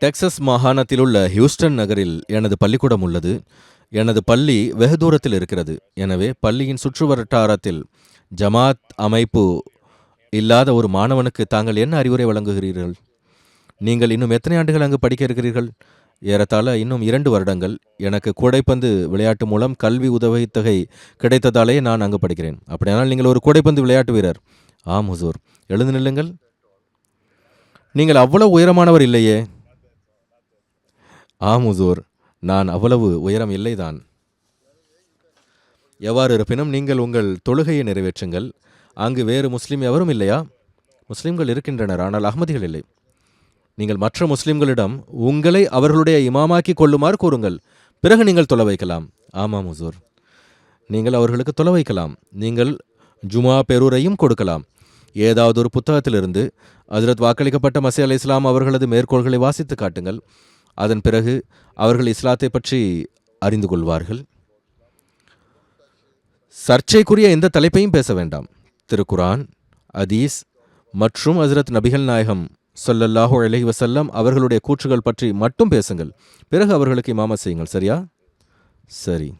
Texas மாகாணத்தில் உள்ள Houston நகரில் எனது பள்ளிக்கூடம் உள்ளது. எனது பள்ளி வெகு தூரத்தில் இருக்கிறது. எனவே பள்ளியின் சுற்றுவட்டாரத்தில் ஜமாத் அமைப்பு இல்லாத ஒரு மாணவனுக்கு தாங்கள் என்ன அறிவுரை வழங்குகிறீர்கள்? நீங்கள் இன்னும் எத்தனை ஆண்டுகள் அங்கு படிக்க இருக்கிறீர்கள்? ஏறத்தாழ இன்னும் இரண்டு வருடங்கள். எனக்கு கூடைப்பந்து விளையாட்டு மூலம் கல்வி உதவித்தொகை கிடைத்ததாலே நான் அங்கு படிக்கிறேன். அப்படியானால் நீங்கள் ஒரு கூடைப்பந்து விளையாட்டு வீரர். ஆம் ஹுசூர். எழுந்து நில்லுங்கள். நீங்கள் அவ்வளவு உயரமானவர் இல்லையே. ஆம் உசூர் நான் அவ்வளவு உயரம் இல்லைதான். எவ்வாறு இருப்பினும் நீங்கள் உங்கள் தொழுகையை நிறைவேற்றுங்கள். அங்கு வேறு முஸ்லீம் எவரும் இல்லையா? முஸ்லீம்கள் இருக்கின்றனர் ஆனால் அகமதிகள் இல்லை. நீங்கள் மற்ற முஸ்லிம்களிடம் உங்களை அவர்களுடைய இமாமாக்கி கொள்ளுமாறு கூறுங்கள். பிறகு நீங்கள் தொலை வைக்கலாம். ஆமாம் ஹுசூர் நீங்கள் அவர்களுக்கு தொலை வைக்கலாம். நீங்கள் ஜுமா பெரூரையும் கொடுக்கலாம். ஏதாவது ஒரு புத்தகத்திலிருந்து அதிரத் வாக்களிக்கப்பட்ட மசி அலி இஸ்லாம் அவர்களது மேற்கோள்களை வாசித்து காட்டுங்கள். அதன் பிறகு அவர்கள் இஸ்லாத்தை பற்றி அறிந்து கொள்வார்கள். சர்ச்சைக்குரிய எந்த தலைப்பையும் பேச வேண்டாம். திருக்குரான் அதீஸ் மற்றும் ஹசரத் நபிகள் நாயகம் ஸல்லல்லாஹு அலைஹி வசல்லம் அவர்களுடைய கூற்றுகள் பற்றி மட்டும் பேசுங்கள். பிறகு அவர்களுக்கு இமாமத் செய்யுங்கள். சரியா? சரி.